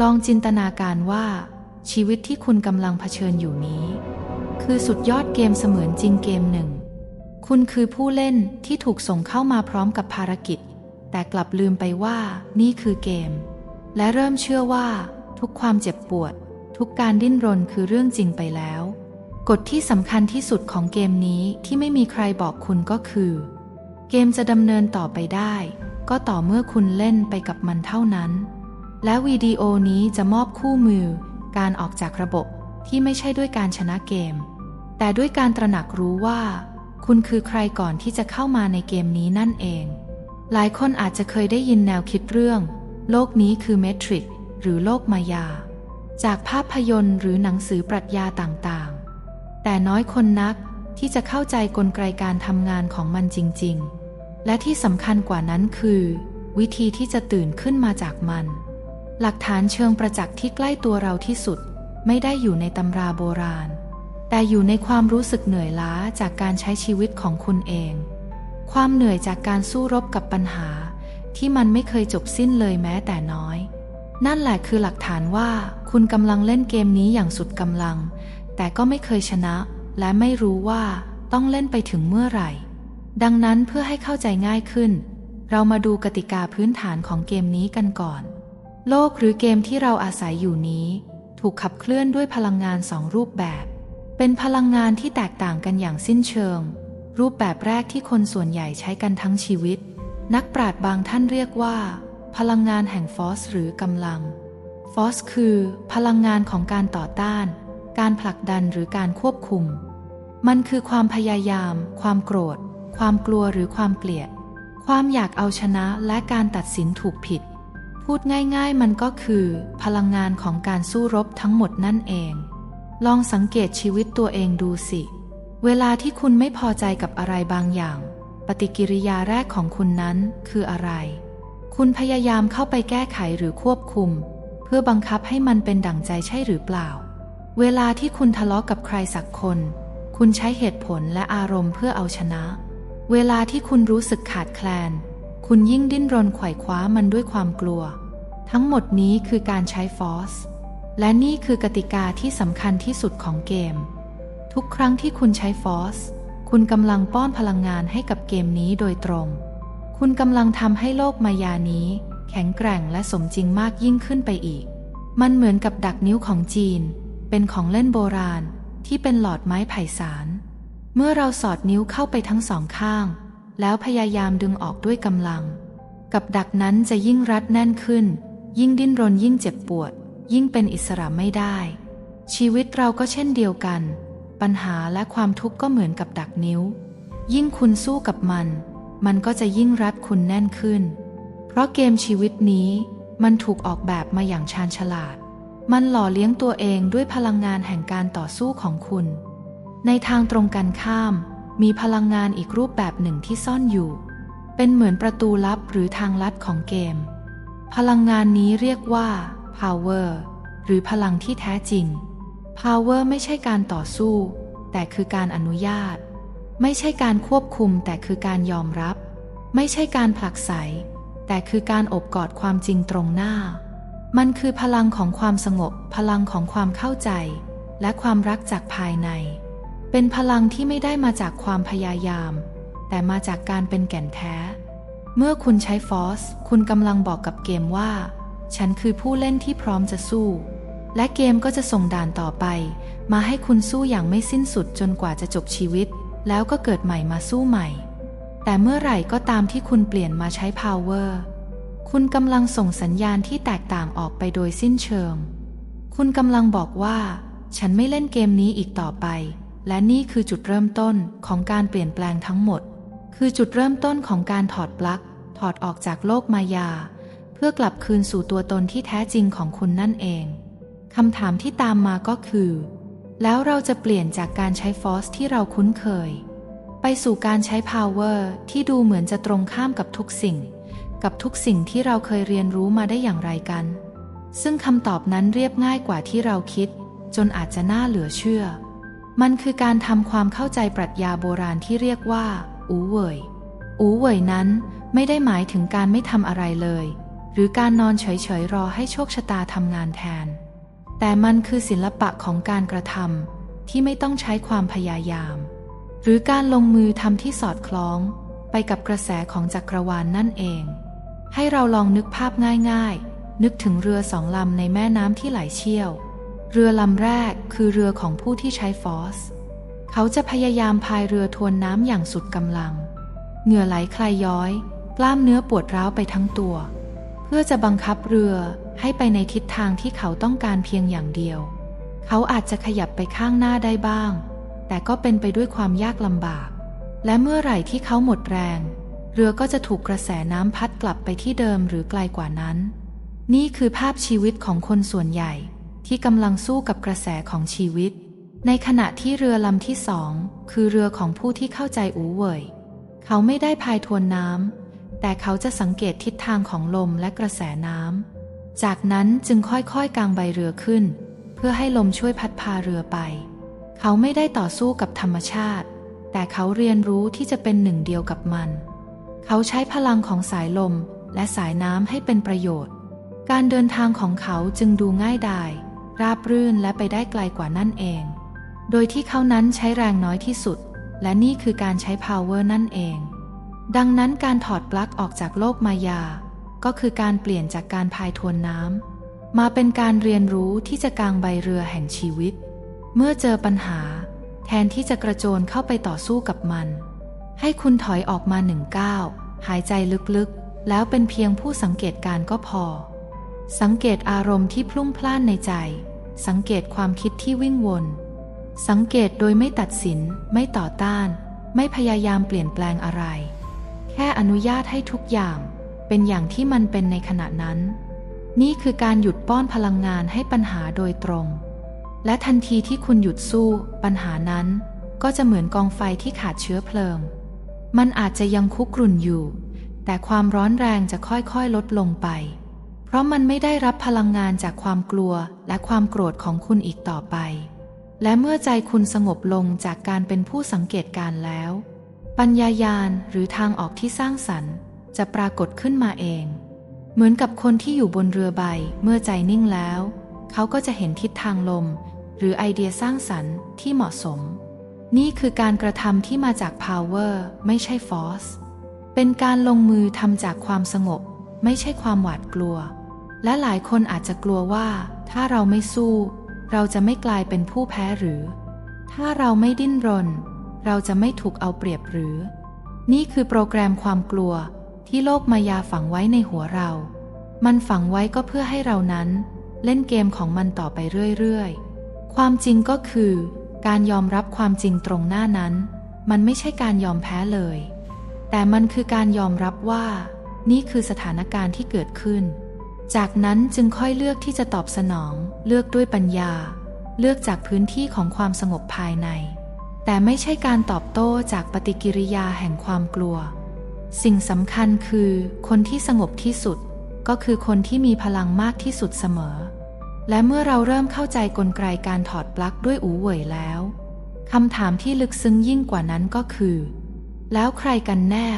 ลองจินตนาการว่า ชีวิตที่คุณกำลังเผชิญอยู่นี้ คือสุดยอดเกมเสมือนจริงเกมหนึ่ง คุณคือผู้เล่นที่ถูกส่งเข้ามาพร้อมกับภารกิจ แต่กลับลืมไปว่านี่คือเกม และเริ่มเชื่อว่า ทุกความเจ็บปวด ทุกการดิ้นรนคือเรื่องจริงไปแล้ว กฎที่สำคัญที่สุดของเกมนี้ที่ไม่มีใครบอกคุณก็คือ เกมจะดำเนินต่อไปได้ ก็ต่อเมื่อคุณเล่นไปกับมันเท่านั้น และวิดีโอนี้จะมอบคู่มือการออกจากระบบที่ไม่ใช่ด้วยการชนะเกม แต่ด้วยการตระหนักรู้ว่า คุณคือใครก่อนที่จะเข้ามาในเกมนี้นั่นเอง หลายคนอาจจะเคยได้ยินแนวคิดเรื่อง โลกนี้คือเมทริกหรือโลกมายา จากภาพยนตร์หรือหนังสือปรัชญาต่างๆ แต่น้อยคนนักที่จะเข้าใจกลไกการทำงานของมันจริง ๆ และที่สำคัญกว่านั้นคือ วิธีที่จะตื่นขึ้นมาจากมัน หลักฐานเชิงประจักษ์ที่ใกล้ตัวเราที่สุด ไม่ได้อยู่ในตำราโบราณ แต่อยู่ในความรู้สึกเหนื่อยล้าจากการใช้ชีวิตของคุณเอง ความเหนื่อยจากการสู้รบกับปัญหา ที่มันไม่เคยจบสิ้นเลยแม้แต่น้อย นั่นแหละคือหลักฐานว่าคุณกำลังเล่นเกมนี้อย่างสุดกำลัง แต่ก็ไม่เคยชนะ และไม่รู้ว่าต้องเล่นไปถึงเมื่อไหร่ ดังนั้นเพื่อให้เข้าใจง่ายขึ้น เรามาดูกติกาพื้นฐานของเกมนี้กันก่อน โลกหรือเกมที่เราอาศัยอยู่นี้ ถูกขับเคลื่อนด้วยพลังงานสองรูปแบบ เป็นพลังงานที่แตกต่างกันอย่างสิ้นเชิง รูปแบบแรกที่คนส่วนใหญ่ใช้กันทั้งชีวิต นักปราชญ์บางท่านเรียกว่า พลังงานแห่งฟอสหรือกำลัง ฟอสคือ พลังงานของการต่อต้าน การผลักดันหรือการควบคุม มันคือความพยายาม ความโกรธ ความกลัวหรือความเกลียด ความอยากเอาชนะและการตัดสินถูกผิด พูดง่ายๆมันก็คือ พลังงานของการสู้รบทั้งหมดนั่นเอง ลองสังเกตชีวิตตัวเองดูสิ เวลาที่คุณไม่พอใจกับอะไรบางอย่าง ปฏิกิริยาแรกของคุณนั้นคืออะไร คุณพยายามเข้าไปแก้ไขหรือควบคุม เพื่อบังคับให้มันเป็นดั่งใจใช่หรือเปล่า เวลาที่คุณทะเลาะกับใครสักคน คุณใช้เหตุผลและอารมณ์เพื่อเอาชนะ เวลาที่คุณรู้สึกขาดแคลน คุณยิ่งดิ้นรนไขว่คว้ามันด้วยความกลัว ทั้งหมดนี้คือการใช้ฟอสและนี่คือกติกาที่สำคัญที่สุดของเกม ทุกครั้งที่คุณใช้ฟอสคุณกำลังป้อนพลังงานให้กับเกมนี้โดยตรง คุณกำลังทำให้โลกมายานี้ แข็งแกร่งและสมจริงมากยิ่งขึ้นไปอีก มันเหมือนกับดักนิ้วของจีน เป็นของเล่นโบราณที่เป็นหลอดไม้ไผ่สาร เมื่อเราสอดนิ้วเข้าไปทั้งสองข้าง แล้วพยายามดึงออกด้วยกำลัง กับดักนั้นจะยิ่งรัดแน่นขึ้น ยิ่งดิ้นรนยิ่งเจ็บปวด ยิ่งเป็นอิสระไม่ได้ ชีวิตเราก็เช่นเดียวกัน ปัญหาและความทุกข์ก็เหมือนกับดักนิ้ว ยิ่งคุณสู้กับมัน มันก็จะยิ่งรัดคุณแน่นขึ้น เพราะเกมชีวิตนี้มันถูกออกแบบมาอย่างชาญฉลาด มันหล่อเลี้ยงตัวเองด้วยพลังงานแห่งการต่อสู้ของคุณ ในทางตรงกันข้าม มีพลังงานอีกรูปแบบหนึ่งที่ซ่อนอยู่ เป็นเหมือนประตูลับหรือทางลัดของเกม พลังงานนี้เรียกว่า power หรือพลังที่แท้จริง power ไม่ใช่การต่อสู้ แต่คือการอนุญาต ไม่ใช่การควบคุม แต่คือการยอมรับ ไม่ใช่การผลักไส แต่คือการอบกอดความจริงตรงหน้า มันคือพลังของความสงบ พลังของความเข้าใจ และความรักจากภายใน เป็นพลังที่ไม่ได้มาจากความพยายาม แต่มาจากการเป็นแก่นแท้ เมื่อคุณใช้ฟอส คุณกำลังบอกกับเกมว่า ฉันคือผู้เล่นที่พร้อมจะสู้ และเกมก็จะส่งด่านต่อไป มาให้คุณสู้อย่างไม่สิ้นสุดจนกว่าจะจบชีวิต แล้วก็เกิดใหม่มาสู้ใหม่ แต่เมื่อไหร่ก็ตามที่คุณเปลี่ยนมาใช้ power คุณกำลังส่งสัญญาณที่แตกต่างออกไปโดยสิ้นเชิง คุณกำลังบอกว่า ฉันไม่เล่นเกมนี้อีกต่อไป และนี่คือจุดเริ่มต้นของการเปลี่ยนแปลงทั้งหมด คือจุดเริ่มต้นของการถอดปลั๊ก ถอดออกจากโลกมายา เพื่อกลับคืนสู่ตัวตนที่แท้จริงของคุณนั่นเองคำถามที่ตามมาก็คือ แล้วเราจะเปลี่ยนจากการใช้ฟอสที่เราคุ้นเคย ไปสู่การใช้ power ที่ดูเหมือนจะตรงข้ามกับทุกสิ่ง กับทุกสิ่งที่เราเคยเรียนรู้มาได้อย่างไรกัน ซึ่งคำตอบนั้นเรียบง่ายกว่าที่เราคิด จนอาจจะน่าเหลือเชื่อ มันคือการทำความเข้าใจปรัชญาโบราณที่เรียกว่า อูเวยอูเวยนั้นไม่ได้หมายถึงการไม่ทำอะไรเลย หรือการนอนเฉยๆรอให้โชคชะตาทำงานแทน แต่มันคือศิลปะของการกระทำที่ไม่ต้องใช้ความพยายาม หรือการลงมือทำที่สอดคล้อง ไปกับกระแสของจักรวาลนนั่นเอง ให้เราลองนึกภาพง่ายๆ นึกถึงเรือสองลำในแม่น้ำที่ไหลเชี่ยว เรือลำแรกคือเรือของผู้ที่ใช้ฟอส เขาจะพยายามพายเรือทวนน้ำอย่างสุดกำลัง เหงื่อไหลคลายย้อย กล้ามเนื้อปวดร้าวไปทั้งตัว เพื่อจะบังคับเรือให้ไปในทิศทางที่เขาต้องการเพียงอย่างเดียว เขาอาจจะขยับไปข้างหน้าได้บ้าง แต่ก็เป็นไปด้วยความยากลำบาก และเมื่อไหร่ที่เขาหมดแรง เรือก็จะถูกกระแสน้ำพัดกลับไปที่เดิมหรือไกลกว่านั้น นี่คือภาพชีวิตของคนส่วนใหญ่ ที่กำลังสู้กับกระแสของชีวิต ในขณะที่เรือลำที่สองคือเรือของผู้ที่เข้าใจอูเว่ยเขาไม่ได้พายทวนน้ำแต่เขาจะสังเกตทิศทางของลมและกระแสน้ำจากนั้นจึงค่อยๆกางใบเรือขึ้น เพื่อให้ลมช่วยพัดพาเรือไป เขาไม่ได้ต่อสู้กับธรรมชาติ แต่เขาเรียนรู้ที่จะเป็นหนึ่งเดียวกับมัน เขาใช้พลังของสายลมและสายน้ำให้เป็นประโยชน์ การเดินทางของเขาจึงดูง่ายดาย ราบรื่นและไปได้ไกลกว่านั่นเอง โดยที่เขานั้นใช้แรงน้อยที่สุด และนี่คือการใช้ power นั่นเอง ดังนั้นการถอดปลั๊กออกจากโลกมายา ก็คือการเปลี่ยนจากการพายทวนน้ำมาเป็นการเรียนรู้ที่จะกางใบเรือแห่งชีวิต เมื่อเจอปัญหา แทนที่จะกระโจนเข้าไปต่อสู้กับมัน ให้คุณถอยออกมาหนึ่งก้าวหายใจลึกๆ แล้วเป็นเพียงผู้สังเกตการก็พอ สังเกตอารมณ์ที่พลุ่งพล่านในใจ สังเกตความคิดที่วิ่งวน สังเกตโดยไม่ตัดสิน ไม่ต่อต้าน ไม่พยายามเปลี่ยนแปลงอะไร แค่อนุญาตให้ทุกอย่างเป็นอย่างที่มันเป็นในขณะนั้น นี่คือการหยุดป้อนพลังงานให้ปัญหาโดยตรง และทันทีที่คุณหยุดสู้ปัญหานั้น ก็จะเหมือนกองไฟที่ขาดเชื้อเพลิง มันอาจจะยังคุกรุ่นอยู่ แต่ความร้อนแรงจะค่อยๆ ลดลงไป ราะมันไม่ได้รับพลังงานจากความกลัวและความโกรธของคุณอีกต่อไป และเมื่อใจคุณสงบลงจากการเป็นผู้สังเกตการแล้ว ปัญญายาณหรือทางออกที่สร้างสรรค์ จะปรากฏขึ้นมาเอง เหมือนกับคนที่อยู่บนเรือใบ เมื่อใจนิ่งแล้ว เขาก็จะเห็นทิศทางลม หรือไอเดียสร้างสรรค์ที่เหมาะสม นี่คือการกระทำที่มาจาก power ไม่ใช่ force เป็นการลงมือทำจากความสงบ ไม่ใช่ความหวาดกลัว และหลายคนอาจจะกลัวว่า ถ้าเราไม่สู้ เราจะไม่กลายเป็นผู้แพ้หรือ ถ้าเราไม่ดิ้นรน เราจะไม่ถูกเอาเปรียบหรือ นี่คือโปรแกรมความกลัวที่โลกมายาฝังไว้ในหัวเรา มันฝังไว้ก็เพื่อให้เรานั้น เล่นเกมของมันต่อไปเรื่อยๆ ความจริงก็คือ การยอมรับความจริงตรงหน้านั้น มันไม่ใช่การยอมแพ้เลย แต่มันคือการยอมรับว่า นี่คือสถานการณ์ที่เกิดขึ้น จากนั้นจึงค่อยเลือกที่จะตอบสนอง เลือกด้วยปัญญา เลือกจากพื้นที่ของความสงบภายใน แต่ไม่ใช่การตอบโต้จากปฏิกิริยาแห่งความกลัว สิ่งสำคัญคือคนที่สงบที่สุด ก็คือคนที่มีพลังมากที่สุดเสมอ และเมื่อเราเริ่มเข้าใจกลไกการถอดปลั๊กด้วยอูเหวยแล้วคำถามที่ลึกซึ้งยิ่งกว่านั้นก็คือ แล้วใครกันแน่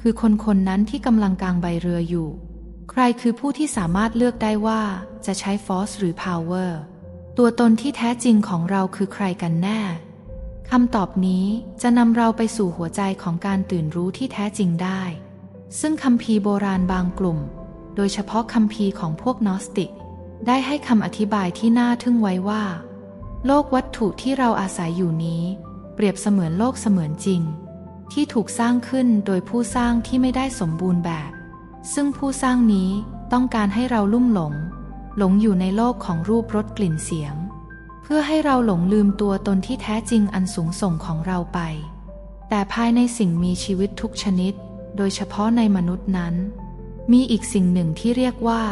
คือคนคนนั้นที่กำลังกางใบเรืออยู่ ใครคือผู้ที่สามารถเลือกได้ว่าจะใช้ force หรือ power ตัวตนที่แท้จริงของเราคือใครกันแน่คำตอบนี้จะนำเราไปสู่หัวใจของการตื่นรู้ที่แท้จริงได้ ซึ่งคัมภีโบราณบางกลุ่ม โดยเฉพาะคัมภีของพวกนอสติก ได้ให้คำอธิบายที่น่าทึ่งไว้ว่า โลกวัตถุที่เราอาศัยอยู่นี้ เปรียบเสมือนโลกเสมือนจริง ที่ถูกสร้างขึ้นโดยผู้สร้างที่ไม่ได้สมบูรณ์แบบ ซึ่งผู้สร้างนี้ต้องการให้เราลุ่มหลง หลงอยู่ในโลกของรูปรสกลิ่นเสียง เพื่อให้เราหลงลืมตัวตนที่แท้จริงอันสูงส่งของเราไป แต่ภายในสิ่งมีชีวิตทุกชนิด โดยเฉพาะในมนุษย์นั้น มีอีกสิ่งหนึ่งที่เรียกว่า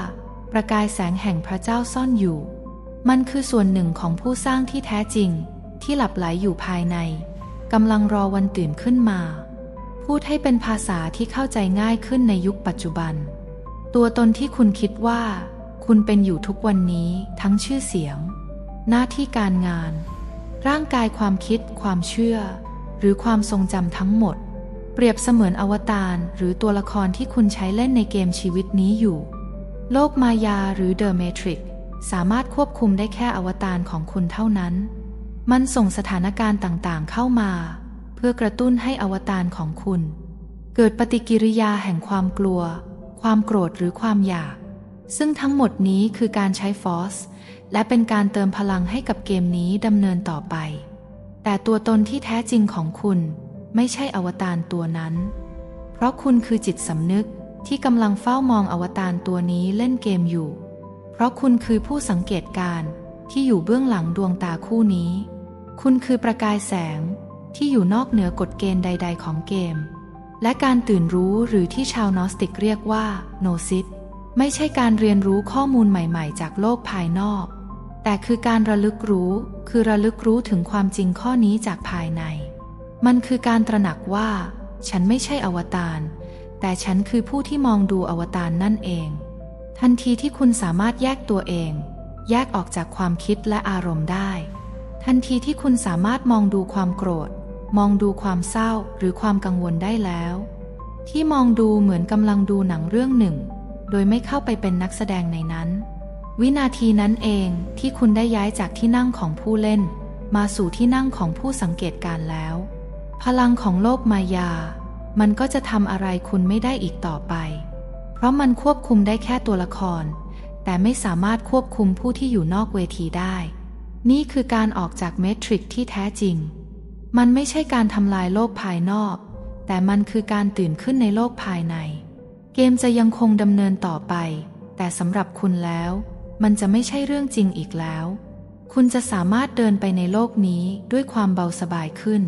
ประกายแสงแห่งพระเจ้าซ่อนอยู่ มันคือส่วนหนึ่งของผู้สร้างที่แท้จริง ที่หลับไหลอยู่ภายในกำลังรอวันตื่นขึ้นมา พูดให้เป็นภาษาที่เข้าใจง่ายขึ้นในยุคปัจจุบัน ตัวตนที่คุณคิดว่า คุณเป็นอยู่ทุกวันนี้ทั้งชื่อเสียง หน้าที่การงาน ร่างกายความคิด ความเชื่อ หรือความทรงจำทั้งหมด เปรียบเสมือนอวตารหรือตัวละครที่คุณใช้เล่นในเกมชีวิตนี้อยู่ โลกมายาหรือเดอะเมทริกสามารถควบคุมได้แค่อวตารของคุณเท่านั้น มันส่งสถานการณ์ต่างๆเข้ามา พื่อกระตุ้นให้อวตารของคุณ เกิดปฏิกิริยาแห่งความกลัว ความโกรธหรือความอยาก ซึ่งทั้งหมดนี้คือการใช้ฟอสและเป็นการเติมพลังให้กับเกมนี้ดำเนินต่อไป แต่ตัวตนที่แท้จริงของคุณไม่ใช่อวตารตัวนั้น เพราะคุณคือจิตสำนึกที่กำลังเฝ้ามองอวตารตัวนี้เล่นเกมอยู่ เพราะคุณคือผู้สังเกตการณ์ที่อยู่เบื้องหลังดวงตาคู่นี้ คุณคือประกายแสง ที่อยู่นอกเหนือกฎเกณฑ์ใด ๆ ของเกม และการตื่นรู้หรือที่ชาวนอสติกเรียกว่าโนซิตไม่ใช่การเรียนรู้ข้อมูลใหม่ๆ จากโลกภายนอก แต่คือการระลึกรู้ คือระลึกรู้ถึงความจริงข้อนี้จากภายใน มันคือการตระหนักว่า ฉันไม่ใช่อวตาร แต่ฉันคือผู้ที่มองดูอวตารนนั่นเอง ทันทีที่คุณสามารถแยกตัวเอง แยกออกจากความคิดและอารมณ์ได้ ทันทีที่คุณสามารถมองดูความโกรธ มองดูความเศร้าหรือความกังวลได้แล้ว ที่มองดูเหมือนกำลังดูหนังเรื่องหนึ่ง โดยไม่เข้าไปเป็นนักแสดงในนั้น วินาทีนั้นเองที่คุณได้ย้ายจากที่นั่งของผู้เล่น มาสู่ที่นั่งของผู้สังเกตการแล้ว พลังของโลกมายา มันก็จะทำอะไรคุณไม่ได้อีกต่อไป เพราะมันควบคุมได้แค่ตัวละคร แต่ไม่สามารถควบคุมผู้ที่อยู่นอกเวทีได้ นี่คือการออกจากเมทริกที่แท้จริง มันไม่ใช่การทำลายโลกภายนอก แต่มันคือการตื่นขึ้นในโลกภายใน เกมจะยังคงดำเนินต่อไป แต่สำหรับคุณแล้ว มันจะไม่ใช่เรื่องจริงอีกแล้ว คุณจะสามารถเดินไปในโลกนี้ด้วยความเบาสบายขึ้น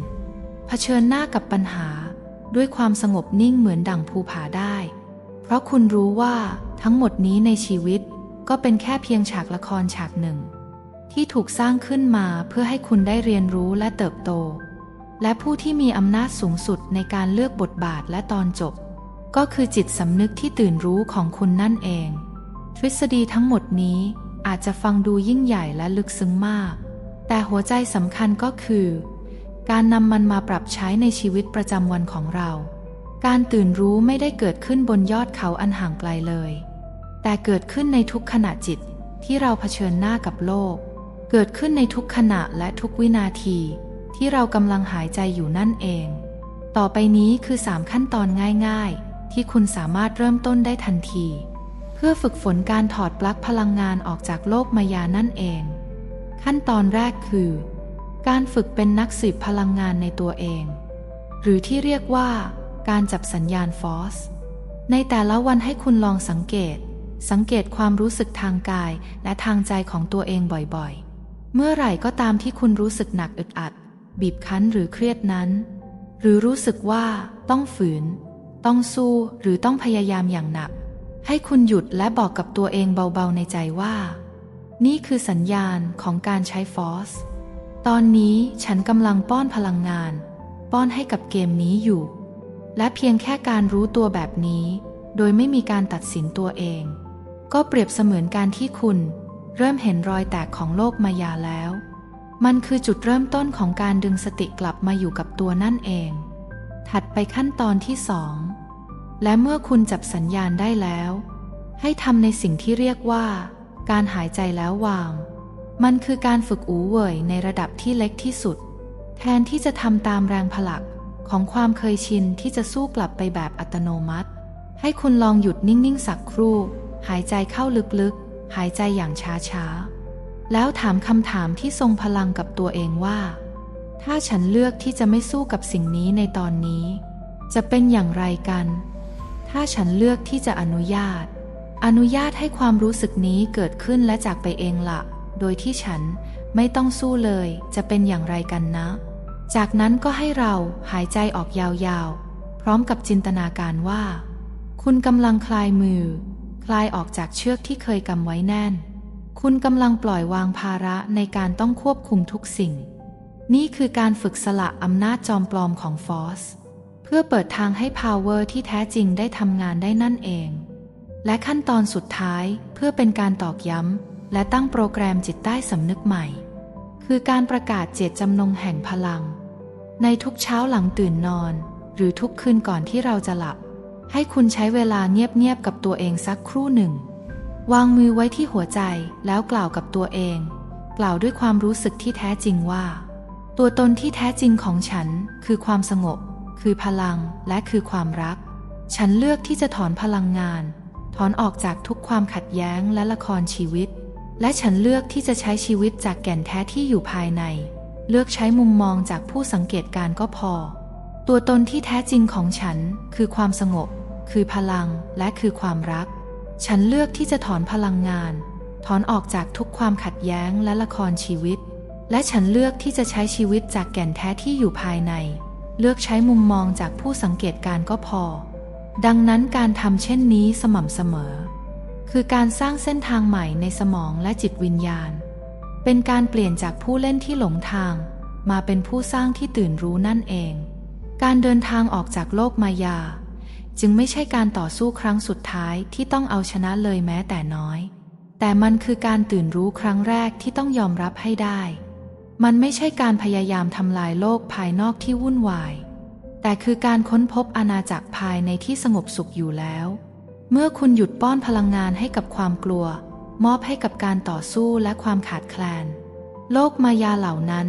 เผชิญหน้ากับปัญหา ด้วยความสงบนิ่งเหมือนดั่งภูผาได้ เพราะคุณรู้ว่าทั้งหมดนี้ในชีวิตก็เป็นแค่เพียงฉากละครฉากหนึ่ง ที่ถูกสร้างขึ้นมาเพื่อให้คุณได้เรียนรู้และเติบโต และผู้ที่มีอำนาจสูงสุดในการเลือกบทบาทและตอนจบ ก็คือจิตสำนึกที่ตื่นรู้ของคุณนั่นเอง ทฤษฎีทั้งหมดนี้อาจจะฟังดูยิ่งใหญ่และลึกซึ้งมาก แต่หัวใจสำคัญก็คือ การนำมันมาปรับใช้ในชีวิตประจำวันของเรา การตื่นรู้ไม่ได้เกิดขึ้นบนยอดเขาอันห่างไกลเลย แต่เกิดขึ้นในทุกขณะจิตที่เราเผชิญหน้ากับโลก เกิดขึ้นในทุกขณะและทุกวินาที ที่เรากำลังหายใจอยู่นั่นเอง ต่อไปนี้คือสามขั้นตอนง่ายๆ ที่คุณสามารถเริ่มต้นได้ทันที เพื่อฝึกฝนการถอดปลั๊กพลังงานออกจากโลกมายานั่นเอง ขั้นตอนแรกคือ การฝึกเป็นนักสืบพลังงานในตัวเอง หรือที่เรียกว่า การจับสัญญาณฟอสในแต่ละวันให้คุณลองสังเกต สังเกตความรู้สึกทางกายและทางใจของตัวเองบ่อยๆ เมื่อไหร่ก็ตามที่คุณรู้สึกหนักอึดอัด บีบคั้นหรือเครียดนั้น หรือรู้สึกว่าต้องฝืน ต้องสู้หรือต้องพยายามอย่างหนัก ให้คุณหยุดและบอกกับตัวเองเบาๆในใจว่า นี่คือสัญญาณของการใช้ฟอสตอนนี้ฉันกำลังป้อนพลังงาน ป้อนให้กับเกมนี้อยู่ และเพียงแค่การรู้ตัวแบบนี้ โดยไม่มีการตัดสินตัวเอง ก็เปรียบเสมือนการที่คุณ เริ่มเห็นรอยแตกของโลกมายาแล้ว มันคือจุดเริ่มต้นของการดึงสติกลับมาอยู่กับตัวนั่นเอง ถัดไปขั้นตอนที่สองและเมื่อคุณจับสัญญาณได้แล้ว ให้ทำในสิ่งที่เรียกว่า การหายใจแล้ววาง มันคือการฝึกอูเว่ยในระดับที่เล็กที่สุด แทนที่จะทำตามแรงผลักของความเคยชินที่จะสู้กลับไปแบบอัตโนมัติ ให้คุณลองหยุดนิ่งๆสักครู่ หายใจเข้าลึกๆ หายใจอย่างช้าๆ แล้วถามคำถามที่ทรงพลังกับตัวเองว่า ถ้าฉันเลือกที่จะไม่สู้กับสิ่งนี้ในตอนนี้ จะเป็นอย่างไรกัน ถ้าฉันเลือกที่จะอนุญาต อนุญาตให้ความรู้สึกนี้เกิดขึ้นและจากไปเองละ โดยที่ฉันไม่ต้องสู้เลย จะเป็นอย่างไรกันนะ จากนั้นก็ให้เราหายใจออกยาวๆ พร้อมกับจินตนาการว่า คุณกำลังคลายมือ คลายออกจากเชือกที่เคยกำไว้แน่น คุณกำลังปล่อยวางภาระในการต้องควบคุมทุกสิ่ง นี่คือการฝึกสละอำนาจจอมปลอมของฟอสเพื่อเปิดทางให้พาวเวอร์ที่แท้จริงได้ทำงานได้นั่นเอง และขั้นตอนสุดท้ายเพื่อเป็นการตอกย้ำ และตั้งโปรแกรมจิตใต้สำนึกใหม่ คือการประกาศเจตจำนงแห่งพลัง ในทุกเช้าหลังตื่นนอน หรือทุกคืนก่อนที่เราจะหลับ ให้คุณใช้เวลาเงียบๆกับตัวเองสักครู่หนึ่ง วางมือไว้ที่หัวใจแล้วกล่าวกับตัวเอง กล่าวด้วยความรู้สึกที่แท้จริงว่า ตัวตนที่แท้จริงของฉัน คือความสงบ คือพลังและคือความรัก ฉันเลือกที่จะถอนพลังงาน ถอนออกจากทุกความขัดแย้งและละครชีวิต และฉันเลือกที่จะใช้ชีวิตจากแก่นแท้ที่อยู่ภายใน เลือกใช้มุมมองจากผู้สังเกตการณ์ก็พอ ตัวตนที่แท้จริงของฉัน คือความสงบ คือพลังและคือความรัก ฉันเลือกที่จะถอนพลังงาน ถอนออกจากทุกความขัดแย้งและละครชีวิต และฉันเลือกที่จะใช้ชีวิตจากแก่นแท้ที่อยู่ภายใน เลือกใช้มุมมองจากผู้สังเกตการณ์ก็พอ ดังนั้นการทำเช่นนี้สม่ำเสมอ คือการสร้างเส้นทางใหม่ในสมองและจิตวิญญาณ เป็นการเปลี่ยนจากผู้เล่นที่หลงทาง มาเป็นผู้สร้างที่ตื่นรู้นั่นเอง การเดินทางออกจากโลกมายา จึงไม่ใช่การต่อสู้ครั้งสุดท้ายที่ต้องเอาชนะเลยแม้แต่น้อย แต่มันคือการตื่นรู้ครั้งแรกที่ต้องยอมรับให้ได้ มันไม่ใช่การพยายามทำลายโลกภายนอกที่วุ่นวาย แต่คือการค้นพบอาณาจักรภายในที่สงบสุขอยู่แล้ว เมื่อคุณหยุดป้อนพลังงานให้กับความกลัว มอบให้กับการต่อสู้และความขาดแคลน โลกมายาเหล่านั้น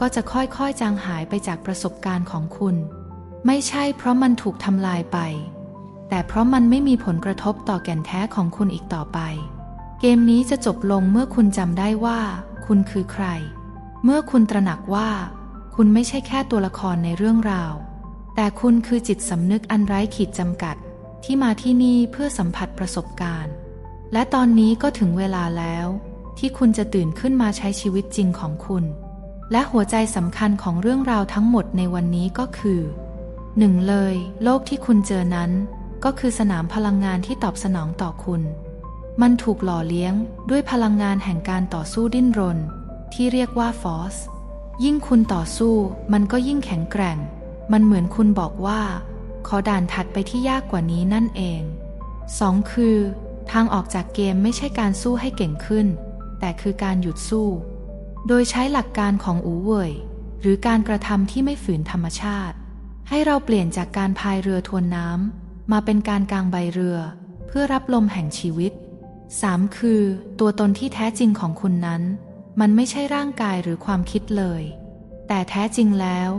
ก็จะค่อยๆจางหายไปจากประสบการณ์ของคุณ ไม่ใช่เพราะมันถูกทำลายไป แต่เพราะมันไม่มีผลกระทบต่อแก่นแท้ของคุณอีกต่อไป เกมนี้จะจบลงเมื่อคุณจำได้ว่า คุณคือใคร เมื่อคุณตระหนักว่า คุณไม่ใช่แค่ตัวละครในเรื่องราว แต่คุณคือจิตสำนึกอันไร้ขีดจำกัด ที่มาที่นี่เพื่อสัมผัสประสบการณ์ และตอนนี้ก็ถึงเวลาแล้ว ที่คุณจะตื่นขึ้นมาใช้ชีวิตจริงของคุณ และหัวใจสำคัญของเรื่องราวทั้งหมดในวันนี้ก็คือ หนึ่งเลย โลกที่คุณเจอนั้น ก็คือสนามพลังงานที่ตอบสนองต่อคุณ มันถูกหล่อเลี้ยงด้วยพลังงานแห่งการต่อสู้ดิ้นรน ที่เรียกว่าฟอสยิ่งคุณต่อสู้ มันก็ยิ่งแข็งแกร่ง มันเหมือนคุณบอกว่า ขอด่านถัดไปที่ยากกว่านี้นั่นเอง 2. คือ ทางออกจากเกมไม่ใช่การสู้ให้เก่งขึ้น แต่คือการหยุดสู้ โดยใช้หลักการของอูเว่ยหรือการกระทำที่ไม่ฝืนธรรมชาติ ให้เราเปลี่ยนจากการพายเรือทวนน้ำมาเป็นการกางใบเรือ เพื่อรับลมแห่งชีวิต 3. คือ ตัวตนที่แท้จริงของคุณนั้น มันไม่ใช่ร่างกายหรือความคิดเลย แต่แท้จริงแล้ว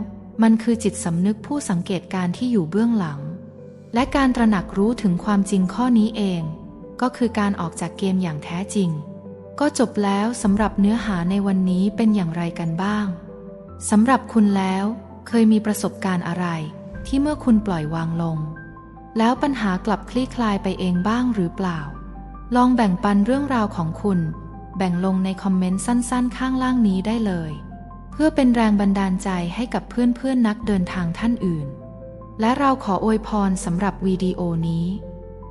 มันคือจิตสำนึกผู้สังเกตการที่อยู่เบื้องหลัง และการตระหนักรู้ถึงความจริงข้อนี้เอง ก็คือการออกจากเกมอย่างแท้จริง ก็จบแล้วสำหรับเนื้อหาในวันนี้เป็นอย่างไรกันบ้างสำหรับคุณแล้ว เคยมีประสบการณ์อะไร ที่เมื่อคุณปล่อยวางลง แล้วปัญหากลับคลี่คลายไปเองบ้างหรือเปล่า ลองแบ่งปันเรื่องราวของคุณ แบ่งลงในคอมเมนต์สั้นๆ ข้างล่างนี้ได้เลย เพื่อเป็นแรงบันดาลใจให้กับเพื่อนๆนักเดินทางท่านอื่น และเราขออวยพรสำหรับวิดีโอนี้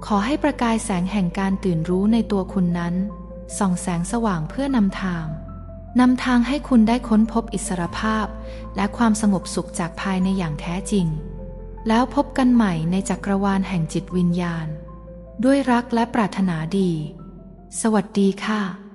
ขอให้ประกายแสงแห่งการตื่นรู้ในตัวคุณนั้นส่องแสงสว่างเพื่อนำทาง นำทางให้คุณได้ค้นพบอิสรภาพ และความสงบสุขจากภายในอย่างแท้จริง แล้วพบกันใหม่ในจักรวาลแห่งจิตวิญญาณ ด้วยรักและปรารถนาดี สวัสดีค่ะ